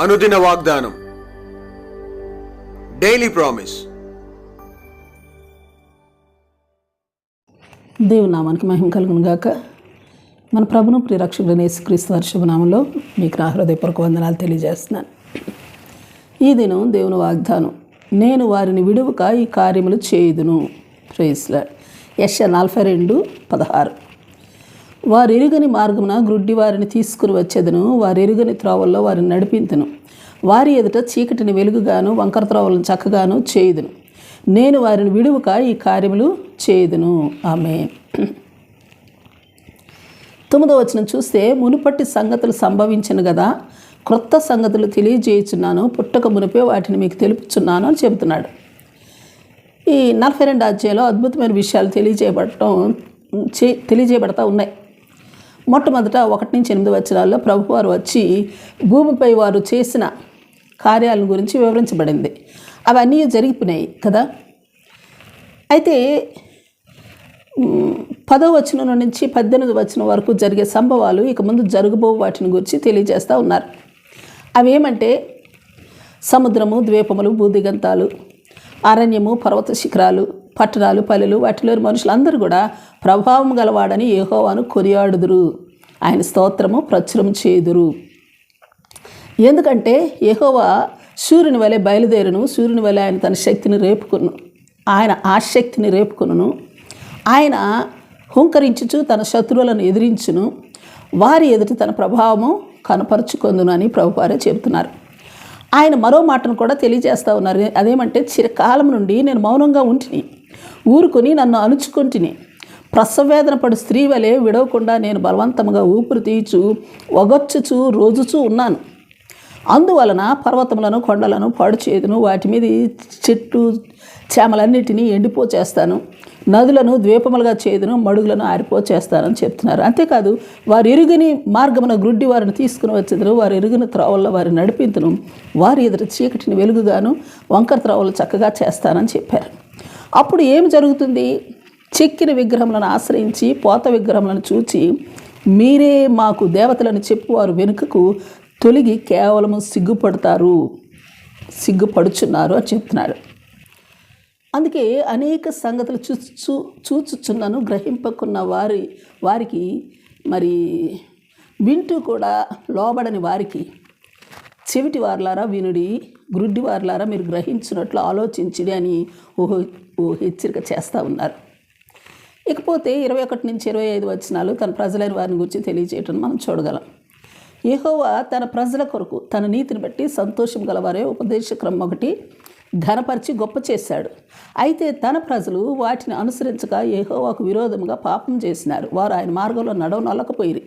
అనుదిన వాగ్దానం. Daily promise దేవుని నామానికి మహిమ కలుగును గాక. మన ప్రభును ప్రియరక్షకుడైన యేసుక్రీస్తు క్రీస్తు శుభనామంలో మీకు నా హృదయపూర్వక వందనాలు తెలియజేస్తున్నాను. ఈ దినం దేవుని వాగ్దానం నేను వారిని విడువక ఈ కార్యములు చేయుదును. ప్రేస్లాడ్ యశ నలభై రెండు పదహారు. వారు ఎరుగని మార్గమున గ్రుడ్డి వారిని తీసుకుని వచ్చేదను వారు ఎరుగని త్రోవల్లో వారిని నడిపింతును. వారి ఎదుట చీకటిని వెలుగుగాను వంకర త్రోవలను చక్కగాను చేయుదును. నేను వారిని విడువక ఈ కార్యములు చేయుదును. ఆమె తొమ్మిదో వచనం చూస్తే మునుపట్టి సంగతులు సంభవించను కదా క్రొత్త సంగతులు తెలియజేయుచున్నాను పుట్టక మునిపే వాటిని మీకు తెలుపుచున్నాను అని చెబుతున్నాడు. ఈ నలభై రెండు అధ్యాయంలో అద్భుతమైన విషయాలు తెలియజేయబడటం చే తెలియజేయబడతా ఉన్నాయి. మొట్టమొదట ఒకటి నుంచి ఎనిమిది వచనాల్లో ప్రభువారు వచ్చి భూమిపై వారు చేసిన కార్యాలను గురించి వివరించబడింది. అవన్నీ జరిగిపోయినాయి కదా? అయితే పదో వచనం నుంచి పద్దెనిమిది వచనం వరకు జరిగే సంభవాలు ఇక ముందు జరగబో వాటిని గురించి తెలియజేస్తూ ఉన్నారు. అవేమంటే సముద్రము ద్వీపములు భూదిగంతాలు అరణ్యము పర్వత శిఖరాలు పట్టణాలు పల్లెలు వాటిలోని మనుషులందరూ కూడా ప్రభావం గలవాడని ఏహోవాను కొనియాడుదురు. ఆయన స్తోత్రము ప్రచురం చేదురు. ఎందుకంటే ఎహోవా సూర్యుని వలె బయలుదేరును సూర్యుని వలె ఆయన తన శక్తిని రేపుకును ఆయన ఆశక్తిని రేపుకును ఆయన హుంకరించుచు తన శత్రువులను ఎదిరించును వారి ఎదుటి తన ప్రభావము కనపరుచుకొందును అని ప్రభువారే చెబుతున్నారు. ఆయన మరో మాటను కూడా తెలియజేస్తూ ఉన్నారు. అదేమంటే చిరకాలం నుండి నేను మౌనంగా ఉంటిని. ఊరుకొని నన్ను అణుచుకుంటుని. ప్రసవేదన పడు స్త్రీ వలె విడవకుండా నేను బలవంతముగా ఊపిరి తీయచు ఒగొచ్చుచు రోజుచూ ఉన్నాను. అందువలన పర్వతములను కొండలను పాడు చేతును వాటి మీద చెట్టు చేమలన్నిటినీ ఎండిపో చేస్తాను. నదులను ద్వీపములుగా చేదును మడుగులను ఆరిపో చేస్తానని చెప్తున్నారు. అంతేకాదు వారు ఇరుగని మార్గమున గ్రుడ్డి వారిని తీసుకుని వచ్చేదరు. వారు ఎరుగని త్రోవల్లో వారిని నడిపింతును. వారి ఎదురు చీకటిని వెలుగుగాను వంకర త్రోవలు చక్కగా చేస్తానని చెప్పారు. అప్పుడు ఏమి జరుగుతుంది? చెక్కిన విగ్రహములను ఆశ్రయించి పోత విగ్రహములను చూచి మీరే మాకు దేవతలను చెప్పువారు వెనుకకు తొలగి కేవలము సిగ్గుపడతారు సిగ్గుపడుచున్నారు అని చెప్తున్నాడు. అందుకే అనేక సంగతులు చూ చూ చూచుచున్నాను గ్రహింపకున్న వారి వారికి మరి వింటూ కూడా లోబడని వారికి. చెవిటి వార్లారా వినుడి గ్రుడ్డి వార్లారా మీరు గ్రహించినట్లు ఆలోచించుడి అని ఓహో ఓ హెచ్చరిక చేస్తూ ఉన్నారు. ఇకపోతే ఇరవై ఒకటి నుంచి ఇరవై ఐదు వచనాలు తన ప్రజలైన వారిని గురించి తెలియజేయటం మనం చూడగలం. యెహోవా తన ప్రజల కొరకు తన నీతిని బట్టి సంతోషం గలవారే ఉపదేశక్రమం ఒకటి ఘనపరిచి గొప్ప చేశాడు. అయితే తన ప్రజలు వాటిని అనుసరించక యెహోవాకు విరోధముగా పాపం చేసినారు. వారు ఆయన మార్గంలో నడవ నల్లకపోయిరి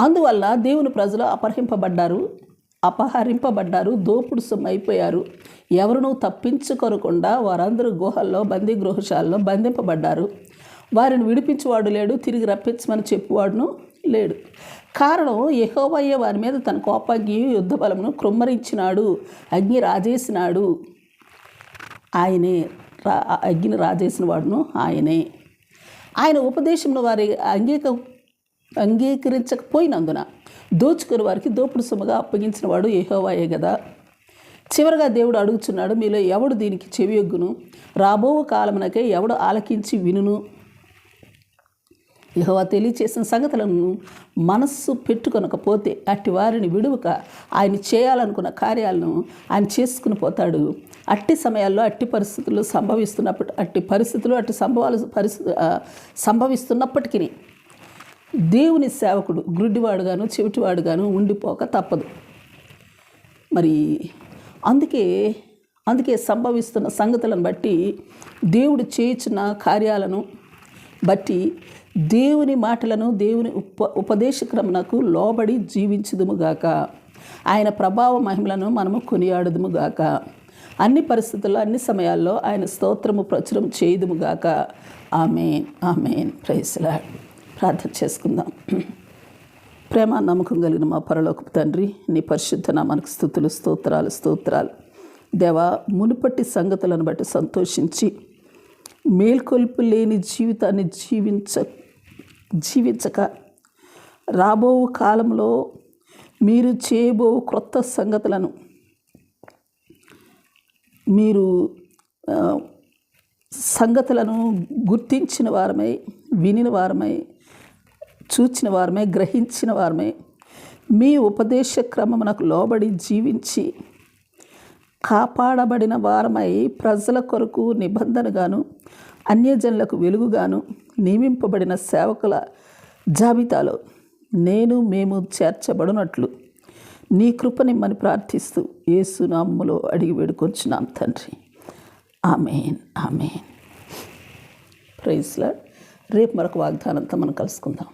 అందువల్ల దేవుని ప్రజలు అపహరింపబడ్డారు. అపహరింపబడ్డారు దోపుడు సొమ్మైపోయారు అయిపోయారు ఎవరునూ తప్పించుకొనకుండా వారందరూ గుహల్లో బందీ గృహశాలలో బంధింపబడ్డారు. వారిని విడిపించువాడు లేడు తిరిగి రప్పించమని చెప్పువాడును లేడు. కారణం యహోవయ్య వారి మీద తన కోపాగ్ని యుద్ధ బలమును కృమ్మరించినాడు అగ్ని రాజేసినాడు. ఆయనే రా అగ్ని రాజేసిన వాడును ఆయనే. ఆయన ఉపదేశంలో వారి అంగీక అంగీకరించకపోయినందున దోచుకుని వారికి దోపుడు సొమ్ముగా అప్పగించిన వాడు ఏహోవాయే కదా చివరగా దేవుడు అడుగుచున్నాడు మీలో ఎవడు దీనికి చెవియొగ్గును? రాబో కాలమునకే ఎవడు ఆలకించి వినును? ఇహోవా తెలియచేసిన సంగతులను మనస్సు పెట్టుకొనకపోతే అట్టి వారిని విడువక ఆయన చేయాలనుకున్న కార్యాలను ఆయన చేసుకుని పోతాడు. అట్టి సమయాల్లో అట్టి పరిస్థితులు సంభవిస్తున్నప్పటి అట్టి పరిస్థితులు అట్టి సంభవాలు పరిస్థితి సంభవిస్తున్నప్పటికీ దేవుని సేవకుడు గ్రుడ్డివాడుగాను చెవిటివాడుగాను ఉండిపోక తప్పదు. మరి అందుకే అందుకే సంభవిస్తున్న సంగతులను బట్టి దేవుడు చేయించిన కార్యాలను బట్టి దేవుని మాటలను దేవుని ఉప ఉపదేశక్రమణకు లోబడి జీవించదుముగాక ఆయన ప్రభావ మహిమలను మనము కొనియాడదుముగాక అన్ని పరిస్థితుల్లో అన్ని సమయాల్లో ఆయన స్తోత్రము ప్రచురం చేయదుముగాక ఆమెన్ ఆమెన్. ప్రైస్లాడ్ ప్రార్థన చేసుకుందాం. ప్రేమ నమ్మకం కలిగిన మా పరలోకపు తండ్రి నీ పరిశుద్ధ నామానికి స్థుతులు స్తోత్రాలు స్తోత్రాలు. దేవా మునుపటి సంగతులను బట్టి సంతోషించి మేల్కొల్పు లేని జీవితాన్ని జీవించ జీవించక రాబో కాలంలో మీరు చేయబో క్రొత్త సంగతులను మీరు సంగతులను గుర్తించిన వారమై వినిన వారమై చూచిన వారమే గ్రహించిన వారమే మీ ఉపదేశ క్రమమునకు లోబడి జీవించి కాపాడబడిన వారమై ప్రజల కొరకు నిబంధనగాను అన్యజనులకు వెలుగుగాను నియమింపబడిన సేవకుల జాబితాలో నేను మేము చేర్చబడినట్లు నీ కృపనిమ్మని ప్రార్థిస్తూ ఏసునామ్ములో అడిగి వేడుకొచ్చున్నాం తండ్రి. Amen amen. ప్రైజ్లా రేపు మరొక వాగ్దానంతో మనం కలుసుకుందాం.